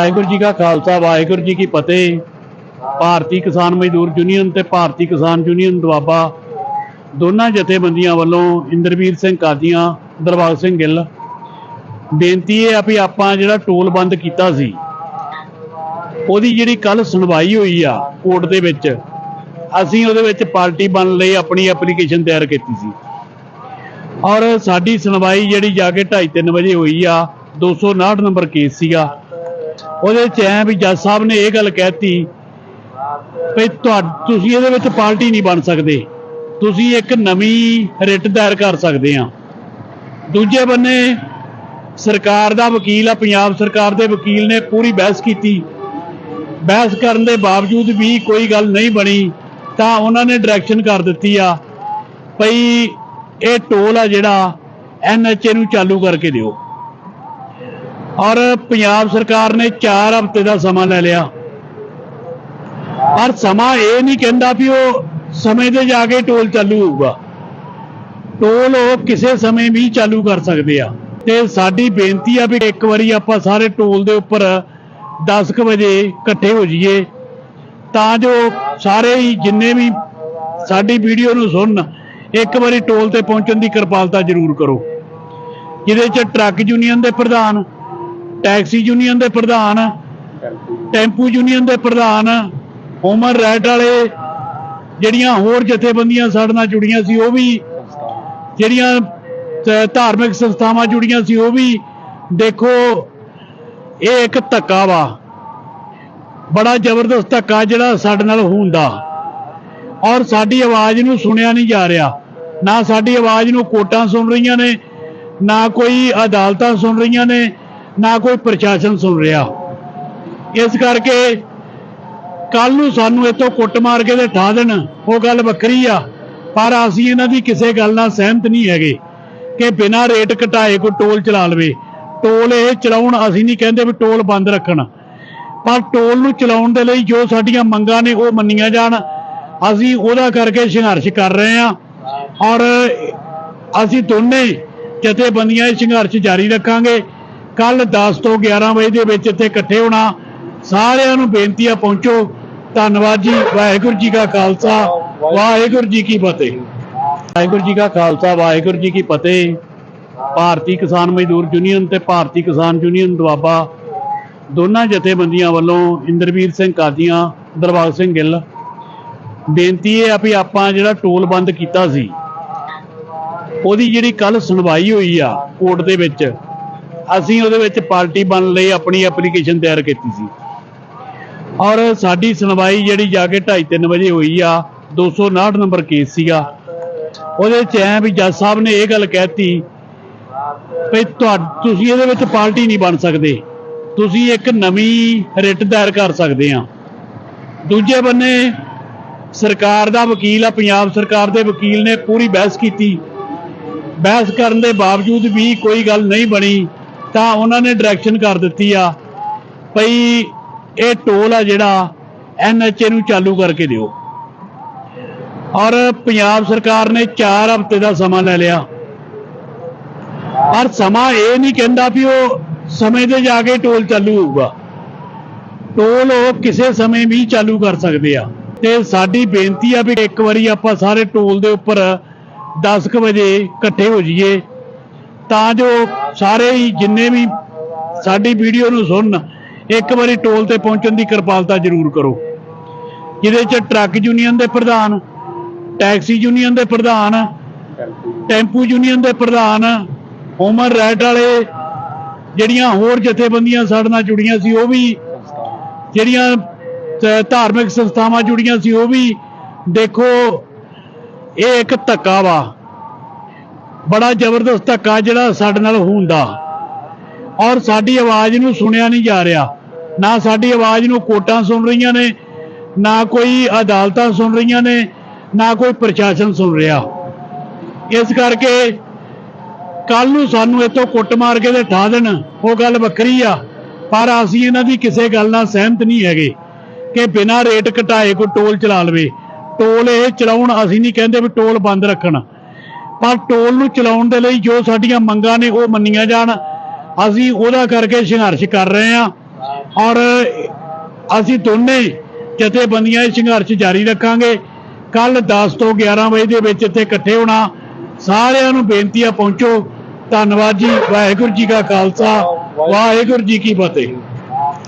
ਵਾਹਿਗੁਰੂ ਜੀ ਕਾ ਖਾਲਸਾ, ਵਾਹਿਗੁਰੂ ਜੀ ਕੀ ਫਤਿਹ। ਭਾਰਤੀ ਕਿਸਾਨ ਮਜ਼ਦੂਰ ਯੂਨੀਅਨ ਤੇ ਭਾਰਤੀ ਕਿਸਾਨ ਯੂਨੀਅਨ ਦੁਆਬਾ ਦੋਨਾਂ ਜਥੇਬੰਦੀਆਂ ਵੱਲੋਂ ਇੰਦਰਵੀਰ ਸਿੰਘ ਕਾਦੀਆਂ ਦਰਬਾਗ ਸਿੰਘ ਗਿੱਲ, ਬੇਨਤੀ ਇਹ ਆ ਵੀ ਆਪਾਂ ਜਿਹੜਾ ਟੋਲ ਬੰਦ ਕੀਤਾ ਸੀ, ਉਹਦੀ ਜਿਹੜੀ ਕੱਲ ਸੁਣਵਾਈ ਹੋਈ ਆ ਕੋਰਟ ਦੇ ਵਿੱਚ, ਅਸੀਂ ਉਹਦੇ ਵਿੱਚ ਪਾਰਟੀ ਬਣ ਲਈ ਆਪਣੀ ਐਪਲੀਕੇਸ਼ਨ ਤਿਆਰ ਕੀਤੀ ਸੀ। ਔਰ ਸਾਡੀ ਸੁਣਵਾਈ ਜਿਹੜੀ ਜਾ ਕੇ 2:30 ਵਜੇ ਹੋਈ ਆ 259 ਨੰਬਰ ਕੇਸ ਸੀਗਾ ਉਹਦੇ ਚ ਐ ਵੀ ਜੱਜ ਸਾਹਿਬ ਨੇ ਇਹ ਗੱਲ ਕਹਿਤੀ ਵੀ ਤੁਹਾ, ਤੁਸੀਂ ਇਹਦੇ ਵਿੱਚ ਪਾਰਟੀ ਨਹੀਂ ਬਣ ਸਕਦੇ। ਤੁਸੀਂ ਇੱਕ ਨਵੀਂ ਰਿਟ ਦਾਇਰ ਕਰ ਸਕਦੇ ਆ। ਦੂਜੇ ਬੰਨੇ ਸਰਕਾਰ ਦਾ ਵਕੀਲ ਆ, ਪੰਜਾਬ ਸਰਕਾਰ ਦੇ ਵਕੀਲ ਨੇ ਪੂਰੀ ਬਹਿਸ ਕੀਤੀ। ਬਹਿਸ ਕਰਨ ਦੇ ਬਾਵਜੂਦ ਵੀ ਕੋਈ ਗੱਲ ਨਹੀਂ ਬਣੀ, ਤਾਂ ਉਹਨਾਂ ਨੇ ਡਾਇਰੈਕਸ਼ਨ ਕਰ ਦਿੱਤੀ ਆ ਭਈ ਇਹ ਟੋਲ ਆ ਜਿਹੜਾ ਐਨਐਚਏ ਨੂੰ ਚਾਲੂ ਕਰਕੇ ਦਿਓ। ਔਰ ਪੰਜਾਬ ਸਰਕਾਰ ਨੇ 4 ਹਫ਼ਤੇ ਦਾ ਸਮਾਂ ਲੈ ਲਿਆ। ਔਰ ਸਮਾਂ ਇਹ ਨਹੀਂ ਕਹਿੰਦਾ ਵੀ ਉਹ ਸਮੇਂ ਤੇ ਜਾ ਕੇ ਟੋਲ ਚਾਲੂ ਹੋਊਗਾ। ਟੋਲ ਉਹ ਕਿਸੇ ਸਮੇਂ ਵੀ ਚਾਲੂ ਕਰ ਸਕਦੇ ਆ। ਤੇ ਸਾਡੀ ਬੇਨਤੀ ਆ ਵੀ ਇੱਕ ਵਾਰੀ ਆਪਾਂ ਸਾਰੇ ਟੋਲ ਦੇ ਉੱਪਰ 10 ਕੁ ਵਜੇ ਇਕੱਠੇ ਹੋ ਜਾਈਏ। ਤਾਂ ਜੋ ਸਾਰੇ ਹੀ ਜਿੰਨੇ ਵੀ ਸਾਡੀ ਵੀਡੀਓ ਨੂੰ ਸੁਣਨ ਇੱਕ ਵਾਰੀ ਟੋਲ ਤੇ ਪਹੁੰਚਣ ਦੀ ਕਿਰਪਾਲਤਾ ਜ਼ਰੂਰ ਕਰੋ। ਜਿਹਦੇ ਚ ਟਰੱਕ ਯੂਨੀਅਨ ਦੇ ਪ੍ਰਧਾਨ ਟੈਕਸੀ ਯੂਨੀਅਨ ਦੇ ਪ੍ਰਧਾਨ, ਟੈਂਪੂ ਯੂਨੀਅਨ ਦੇ ਪ੍ਰਧਾਨ ਹਿਊਮਨ ਰਾਈਟ ਵਾਲੇ ਜਿਹੜੀਆਂ ਹੋਰ ਜਥੇਬੰਦੀਆਂ ਸਾਡੇ ਨਾਲ ਜੁੜੀਆਂ ਸੀ, ਉਹ ਵੀ ਜਿਹੜੀਆਂ ਧਾਰਮਿਕ ਸੰਸਥਾਵਾਂ ਜੁੜੀਆਂ ਸੀ, ਉਹ ਵੀ ਦੇਖੋ, ਇਹ ਇੱਕ ਧੱਕਾ ਵਾ। ਬੜਾ ਜ਼ਬਰਦਸਤ ਧੱਕਾ ਜਿਹੜਾ ਸਾਡੇ ਨਾਲ ਹੁੰਦਾ। ਔਰ ਸਾਡੀ ਆਵਾਜ਼ ਨੂੰ ਸੁਣਿਆ ਨਹੀਂ ਜਾ ਰਿਹਾ। ਨਾ ਸਾਡੀ ਆਵਾਜ਼ ਨੂੰ ਕੋਟਾਂ ਸੁਣ ਰਹੀਆਂ ਨੇ, ਨਾ ਕੋਈ ਅਦਾਲਤਾਂ ਸੁਣ ਰਹੀਆਂ ਨੇ ਨਾ ਕੋਈ ਪ੍ਰਸ਼ਾਸਨ ਸੁਣ ਰਿਹਾ। ਇਸ ਕਰਕੇ ਕੱਲ ਨੂੰ ਸਾਨੂੰ ਇੱਥੋਂ ਕੁੱਟ ਮਾਰ ਕੇ ਤੇ ਠਾ ਦੇਣ, ਉਹ ਗੱਲ ਵੱਖਰੀ ਆ। ਪਰ ਅਸੀਂ ਇਹਨਾਂ ਦੀ ਕਿਸੇ ਗੱਲ ਨਾਲ ਸਹਿਮਤ ਨਹੀਂ ਹੈਗੇ ਕਿ ਬਿਨਾਂ ਰੇਟ ਘਟਾਏ ਕੋਈ ਟੋਲ ਚਲਾ ਲਵੇ। ਟੋਲ ਇਹ ਚਲਾਉਣ ਅਸੀਂ ਨਹੀਂ ਕਹਿੰਦੇ ਵੀ ਟੋਲ ਬੰਦ ਰੱਖਣ। ਪਰ ਟੋਲ ਨੂੰ ਚਲਾਉਣ ਦੇ ਲਈ ਜੋ ਸਾਡੀਆਂ ਮੰਗਾਂ ਨੇ ਉਹ ਮੰਨੀਆਂ ਜਾਣ। ਅਸੀਂ ਉਹਦਾ ਕਰਕੇ ਸੰਘਰਸ਼ ਕਰ ਰਹੇ ਹਾਂ ਔਰ ਅਸੀਂ ਦੋਨੇ ਜਥੇਬੰਦੀਆਂ ਇਹ ਸੰਘਰਸ਼ ਜਾਰੀ ਰੱਖਾਂਗੇ। ਕੱਲ 10 ਤੋਂ 11 ਵਜੇ ਦੇ ਵਿੱਚ ਇੱਥੇ ਇਕੱਠੇ ਹੋਣਾ। ਸਾਰਿਆਂ ਨੂੰ ਬੇਨਤੀ ਆ, ਪਹੁੰਚੋ। ਧੰਨਵਾਦ ਜੀ। ਵਾਹਿਗੁਰੂ ਜੀ ਕਾ ਖਾਲਸਾ। ਵਾਹਿਗੁਰੂ ਜੀ ਕੀ ਫਤਿਹ। ਵਾਹਿਗੁਰੂ ਜੀ ਕਾ ਖਾਲਸਾ, ਵਾਹਿਗੁਰੂ ਜੀ ਕੀ ਫਤਿਹ। ਭਾਰਤੀ ਕਿਸਾਨ ਮਜ਼ਦੂਰ ਯੂਨੀਅਨ ਤੇ ਭਾਰਤੀ ਕਿਸਾਨ ਯੂਨੀਅਨ ਦੁਆਬਾ। ਦੋਨਾਂ ਜਥੇਬੰਦੀਆਂ ਵੱਲੋਂ ਇੰਦਰਵੀਰ ਸਿੰਘ ਕਾਦੀਆਂ, ਦਰਬਾਰ ਸਿੰਘ ਗਿੱਲ। ਬੇਨਤੀ ਇਹ ਆ ਵੀ ਆਪਾਂ ਜਿਹੜਾ ਟੋਲ ਬੰਦ ਕੀਤਾ ਸੀ, ਉਹਦੀ ਜਿਹੜੀ ਕੱਲ ਸੁਣਵਾਈ ਹੋਈ ਆ ਕੋਰਟ ਦੇ ਵਿੱਚ ਅਸੀਂ ਉਹਦੇ ਵਿੱਚ ਪਾਰਟੀ ਬਣਨ ਲਈ ਆਪਣੀ ਐਪਲੀਕੇਸ਼ਨ ਤਿਆਰ ਕੀਤੀ ਸੀ। ਔਰ ਸਾਡੀ ਸੁਣਵਾਈ ਜਿਹੜੀ ਜਾ ਕੇ 2:30 ਵਜੇ ਹੋਈ ਆ 259 ਨੰਬਰ ਕੇਸ ਸੀਗਾ। ਉਹਦੇ ਚ ਐ ਵੀ ਜੱਜ ਸਾਹਿਬ ਨੇ ਇਹ ਗੱਲ ਕਹਿਤੀ ਵੀ ਤੁਹਾ, ਤੁਸੀਂ ਇਹਦੇ ਵਿੱਚ ਪਾਰਟੀ ਨਹੀਂ ਬਣ ਸਕਦੇ। ਤੁਸੀਂ ਇੱਕ ਨਵੀਂ ਰਿਟ ਦਾਇਰ ਕਰ ਸਕਦੇ ਆ। ਦੂਜੇ ਬੰਨੇ ਸਰਕਾਰ ਦਾ ਵਕੀਲ ਆ, ਪੰਜਾਬ ਸਰਕਾਰ ਦੇ ਵਕੀਲ ਨੇ ਪੂਰੀ ਬਹਿਸ ਕੀਤੀ। ਬਹਿਸ ਕਰਨ ਦੇ ਬਾਵਜੂਦ ਵੀ ਕੋਈ ਗੱਲ ਨਹੀਂ ਬਣੀ। ਤਾਂ ਉਹਨਾਂ ਨੇ ਡਾਇਰੈਕਸ਼ਨ ਕਰ ਦਿੱਤੀ ਆ ਭਈ ਇਹ ਟੋਲ ਆ ਜਿਹੜਾ ਐਨਐਚਏ ਨੂੰ ਚਾਲੂ ਕਰਕੇ ਦਿਓ। ਔਰ ਪੰਜਾਬ ਸਰਕਾਰ ਨੇ 4 ਹਫ਼ਤੇ ਦਾ ਸਮਾਂ ਲੈ ਲਿਆ। ਪਰ ਸਮਾਂ ਇਹ ਨਹੀਂ ਕਹਿੰਦਾ ਵੀ ਉਹ ਸਮੇਂ ਦੇ ਜਾ ਕੇ ਟੋਲ ਚਾਲੂ ਹੋਊਗਾ। ਟੋਲ ਉਹ ਕਿਸੇ ਸਮੇਂ ਵੀ ਚਾਲੂ ਕਰ ਸਕਦੇ ਆ। ਤੇ ਸਾਡੀ ਬੇਨਤੀ ਆ ਵੀ ਇੱਕ ਵਾਰੀ ਆਪਾਂ ਸਾਰੇ ਟੋਲ ਦੇ ਉੱਪਰ 10 ਕੁ ਵਜੇ ਇਕੱਠੇ ਹੋ ਜਾਈਏ। ਤਾਂ ਜੋ ਸਾਰੇ ਹੀ ਜਿੰਨੇ ਵੀ ਸਾਡੀ ਵੀਡੀਓ ਨੂੰ ਸੁਣਨ, ਇੱਕ ਵਾਰੀ ਟੋਲ ਤੇ ਪਹੁੰਚਣ ਦੀ ਕਿਰਪਾਲਤਾ ਜ਼ਰੂਰ ਕਰੋ। ਜਿਹਦੇ ਚ ਟਰੱਕ ਯੂਨੀਅਨ ਦੇ ਪ੍ਰਧਾਨ, ਟੈਕਸੀ ਯੂਨੀਅਨ ਦੇ ਪ੍ਰਧਾਨ, ਟੈਂਪੂ ਯੂਨੀਅਨ ਦੇ ਪ੍ਰਧਾਨ ਹਿਊਮਨ ਰਾਈਟ ਵਾਲੇ ਜਿਹੜੀਆਂ ਹੋਰ ਜਥੇਬੰਦੀਆਂ ਸਾਡੇ ਨਾਲ ਜੁੜੀਆਂ ਸੀ, ਉਹ ਵੀ ਜਿਹੜੀਆਂ ਧਾਰਮਿਕ ਸੰਸਥਾਵਾਂ ਜੁੜੀਆਂ ਸੀ, ਉਹ ਵੀ ਦੇਖੋ, ਇਹ ਇੱਕ ਧੱਕਾ ਵਾ। ਬੜਾ ਜ਼ਬਰਦਸਤ ਧੱਕਾ ਜਿਹੜਾ ਸਾਡੇ ਨਾਲ ਹੁੰਦਾ। ਔਰ ਸਾਡੀ ਆਵਾਜ਼ ਨੂੰ ਸੁਣਿਆ ਨਹੀਂ ਜਾ ਰਿਹਾ। ਨਾ ਸਾਡੀ ਆਵਾਜ਼ ਨੂੰ ਕੋਟਾਂ ਸੁਣ ਰਹੀਆਂ ਨੇ, ਨਾ ਕੋਈ ਅਦਾਲਤਾਂ ਸੁਣ ਰਹੀਆਂ ਨੇ, ਨਾ ਕੋਈ ਪ੍ਰਸ਼ਾਸਨ ਸੁਣ ਰਿਹਾ। ਇਸ ਕਰਕੇ ਕੱਲ ਨੂੰ ਸਾਨੂੰ ਇੱਥੋਂ ਕੁੱਟ ਮਾਰ ਕੇ ਤੇ ਠਾ ਦੇਣ, ਉਹ ਗੱਲ ਵੱਖਰੀ ਆ। ਪਰ ਅਸੀਂ ਇਹਨਾਂ ਦੀ ਕਿਸੇ ਗੱਲ ਨਾਲ ਸਹਿਮਤ ਨਹੀਂ ਹੈਗੇ ਕਿ ਬਿਨਾਂ ਰੇਟ ਘਟਾਏ ਕੋਈ ਟੋਲ ਚਲਾ ਲਵੇ। ਟੋਲ ਇਹ ਚਲਾਉਣ, ਅਸੀਂ ਨਹੀਂ ਕਹਿੰਦੇ ਵੀ ਟੋਲ ਬੰਦ ਰੱਖਣ। ਪਰ ਟੋਲ ਨੂੰ ਚਲਾਉਣ ਦੇ ਲਈ ਜੋ ਸਾਡੀਆਂ ਮੰਗਾਂ ਨੇ ਉਹ ਮੰਨੀਆਂ ਜਾਣ, ਅਸੀਂ ਉਹਦਾ ਕਰਕੇ ਸੰਘਰਸ਼ ਕਰ ਰਹੇ ਹਾਂ ਔਰ ਅਸੀਂ ਦੋਨੇ ਜਥੇਬੰਦੀਆਂ ਇਹ ਸੰਘਰਸ਼ ਜਾਰੀ ਰੱਖਾਂਗੇ। ਕੱਲ 10 ਤੋਂ 11 ਵਜੇ ਦੇ ਵਿੱਚ ਇੱਥੇ ਇਕੱਠੇ ਹੋਣਾ। ਸਾਰਿਆਂ ਨੂੰ ਬੇਨਤੀ ਆ, ਪਹੁੰਚੋ। ਧੰਨਵਾਦ ਜੀ। ਵਾਹਿਗੁਰੂ ਜੀ ਕਾ ਖਾਲਸਾ। ਵਾਹਿਗੁਰੂ ਜੀ ਕੀ ਫਤਿਹ।